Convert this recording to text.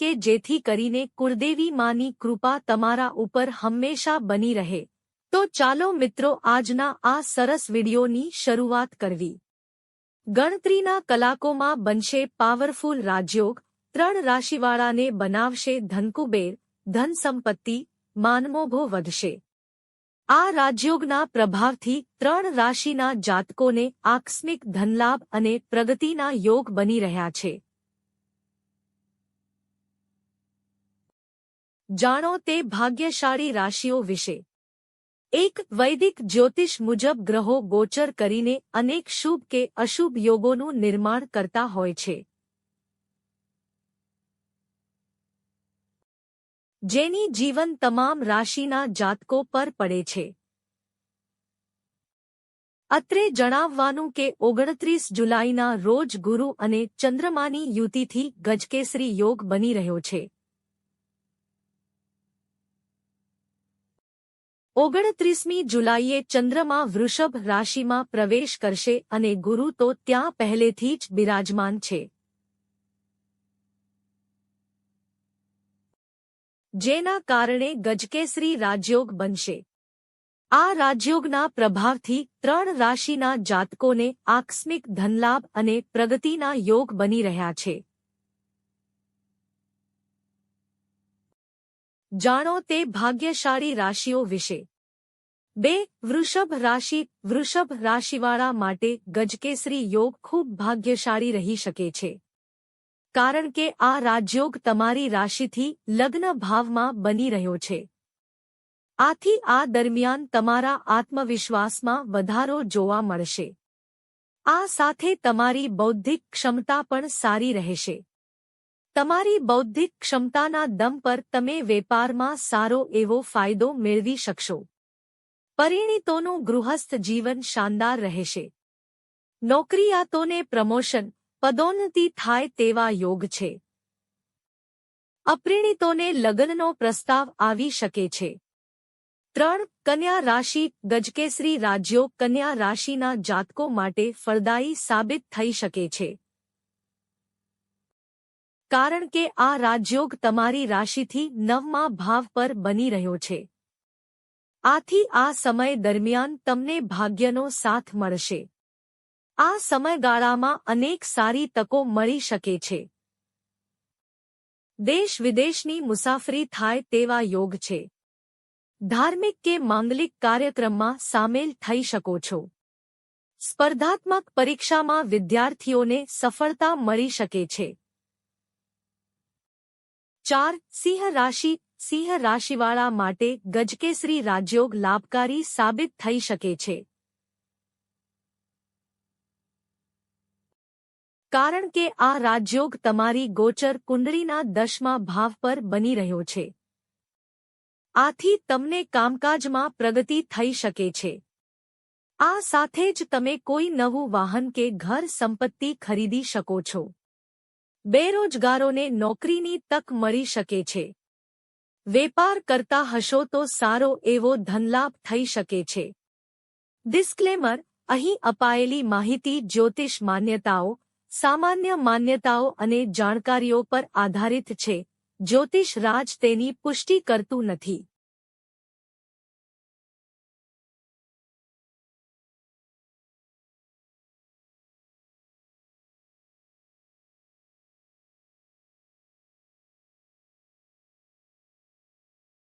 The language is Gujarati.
કે જેથી કરીને કુળદેવી માની કૃપા તમારા ઉપર હંમેશા બની રહે. તો ચાલો મિત્રો આજના આ સરસ વિડીયોની શરૂઆત કરવી. ગણતરીના કલાકોમાં બનશે પાવરફુલ રાજયોગ, ત્રણ રાશિવાળાને બનાવશે ધનકુબેર ધન સંપત્તિ માનમોભો વધશે. આ રાજયોગના પ્રભાવથી ત્રણ રાશિના જાતકોને આકસ્મિક ધનલાભ અને પ્રગતિના યોગ બની રહ્યા છે. જાણો તે ભાગ્યશાળી રાશિઓ વિશે. એક વૈદિક જ્યોતિષ મુજબ ગ્રહો ગોચર કરીને અનેક શુભ કે અશુભ યોગોનું નિર્માણ કરતા હોય છે. જેની જીવન તમામ રાશિના જાતકો પર પડે છે. અત્રે જણાવવાનું કે ઓગણત્રીસ જુલાઈના રોજ ગુરુ અને ચંદ્રમાની યુતિથી ગજકેસરી યોગ બની રહ્યો છે. ઓગણત્રીસમી જુલાઈએ ચંદ્રમા વૃષભ રાશિમાં પ્રવેશ કરશે અને ગુરુ તો ત્યાં પહેલેથી જ બિરાજમાન છે. જેના કારણે ગજકેસરી રાજયોગ બનશે. આ રાજયોગના પ્રભાવથી ત્રણ રાશિના જાતકોને આકસ્મિક ધનલાભ અને પ્રગતિના યોગ બની રહ્યા છે. જાણો તે ભાગ્યશાળી રાશિઓ વિશે. બે, વૃષભ રાશિ, વૃષભ રાશિવાળા માટે ગજકેસરી યોગ ખૂબ ભાગ્યશાળી રહી શકે છે. કારણ કે આ રાજયોગ તમારી રાશિથી લગ્ન ભાવમાં બની રહ્યો છે. આથી આ દરમિયાન તમારા આત્મવિશ્વાસમાં વધારો જોવા મળશે. આ સાથે તમારી બૌદ્ધિક ક્ષમતા પણ સારી રહેશે. તમારી બૌદ્ધિક ક્ષમતાના દમ પર તમે વેપારમાં સારો એવો ફાયદો મેળવી શકશો. પરિણીતોનું ગૃહસ્થ જીવન શાનદાર રહેશે. નોકરીયાતોને પ્રમોશન, પદોન્નતિ થાય તેવા યોગ છે. અપરિણીતોને લગ્નનો પ્રસ્તાવ આવી શકે છે. ત્રણ, કન્યા રાશિ, ગજકેસરી રાજ્યો કન્યા રાશિના જાતકો માટે ફળદાયી સાબિત થઈ શકે છે. કારણ કે આ રાજયોગ તમારી રાશિથી નવમા ભાવ પર બની રહ્યો છે. આથી આ સમય દરમિયાન તમને ભાગ્યનો સાથ મળશે. આ સમયગાળામાં અનેક સારી તકો મળી શકે છે. દેશ વિદેશની મુસાફરી થાય તેવા યોગ છે. ધાર્મિક કે માંગલિક કાર્યક્રમમાં સામેલ થઈ શકો છો. સ્પર્ધાત્મક પરીક્ષામાં વિદ્યાર્થીઓને સફળતા મળી શકે છે. ચાર, સિંહ રાશિ, સિંહ રાશિવાળા માટે ગજકેસરી રાજયોગ લાભકારી સાબિત થઈ શકે છે. કારણ કે આ રાજયોગ તમારી ગોચર કુંડળીના દશમા ભાવ પર બની રહ્યો છે. આથી તમને કામકાજમાં પ્રગતિ થઈ શકે છે. આ સાથે જ તમે કોઈ નવું વાહન કે ઘર સંપત્તિ ખરીદી શકો છો. બેરોજગારોને નોકરીની તક મળી શકે છે. વેપાર કરતા હશો તો સારો એવો ધનલાભ થઈ શકે છે. ડિસ્ક્લેમર, અહીં અપાયેલી માહિતી જ્યોતિષ માન્યતાઓ, સામાન્ય માન્યતાઓ અને જાણકારીઓ પર આધારિત છે. જ્યોતિષ રાજ તેની પુષ્ટિ કરતું નથી.